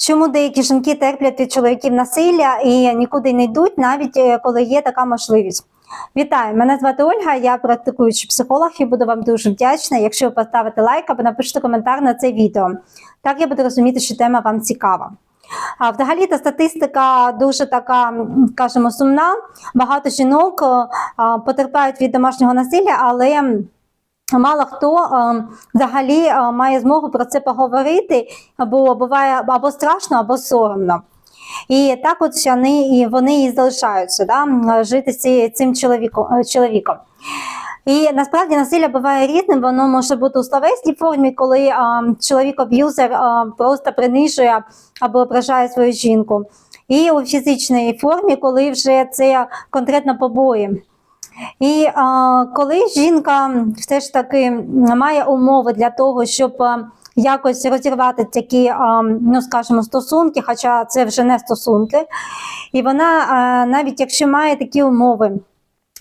Чому деякі жінки терплять від чоловіків насилля і нікуди не йдуть, навіть е, коли є така можливість? Вітаю! Мене звати Ольга, я практикуючий психолог і буду вам дуже вдячна, якщо ви поставите лайк або напишете коментар на це відео. Так я буду розуміти, що тема вам цікава. А взагалі та статистика дуже така, м, скажімо, сумна. Багато жінок е, потерпають від домашнього насилля, але мало хто е, взагалі е, має змогу про це поговорити, бо буває або страшно, або соромно. І так от вони, і вони і залишаються да, жити з цим чоловіком. е, чоловіком. І насправді насилля буває різним, воно може бути у словесній формі, коли а, чоловік-аб'юзер а, просто принижує або ображає свою жінку. І у фізичній формі, коли вже це конкретно побої. І а, коли жінка все ж таки має умови для того, щоб якось розірвати такі, а, ну скажімо, стосунки, хоча це вже не стосунки, і вона а, навіть якщо має такі умови.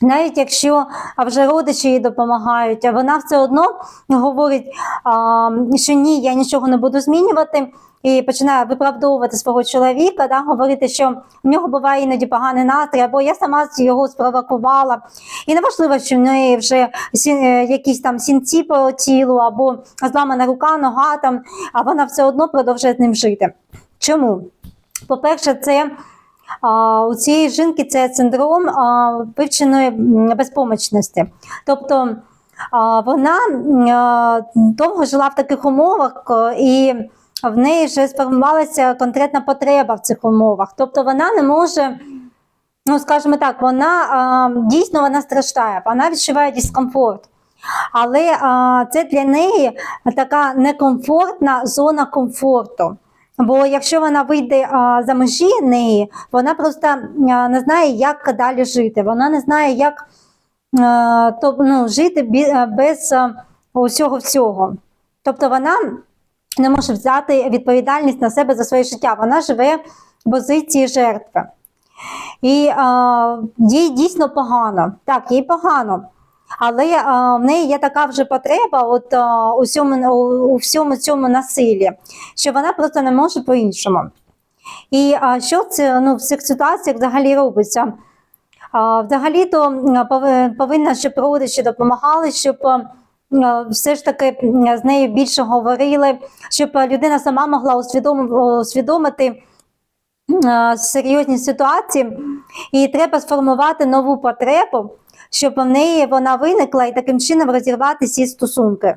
Навіть якщо а, вже родичі їй допомагають, а вона все одно говорить, а, що ні, я нічого не буду змінювати, і починає виправдовувати свого чоловіка, да, говорити, що в нього буває іноді поганий настрій, або я сама його спровокувала. І неважливо, що в неї вже е, якісь там сінці по тілу, або зламана рука, нога там, а вона все одно продовжує з ним жити. Чому? По-перше, це у цієї жінки це синдром вивченої безпомічності. Тобто вона довго жила в таких умовах, і в неї вже сформувалася конкретна потреба в цих умовах. Тобто вона не може. Ну, скажімо так, вона дійсно вона страждає, вона відчуває дискомфорт. Але це для неї така некомфортна зона комфорту. Бо якщо вона вийде а, за межі неї, вона просто а, не знає, як далі жити. Вона не знає, як а, то, ну, жити бі- а, без а, усього всього. Тобто вона не може взяти відповідальність на себе за своє життя. Вона живе в позиції жертви. І а, їй дійсно погано. Так, їй погано. Але а, в неї є така вже потреба от, а, у, всьому, у, всьому цьому насиллі, що вона просто не може по-іншому. І а, що це ну, в цих ситуаціях взагалі робиться? А, взагалі-то повинна, щоб родичі допомагали, щоб а, все ж таки з нею більше говорили, щоб людина сама могла усвідом- усвідомити е, серйозні ситуації, і треба сформувати нову потребу, щоб в неї вона виникла і таким чином розірвати ці стосунки.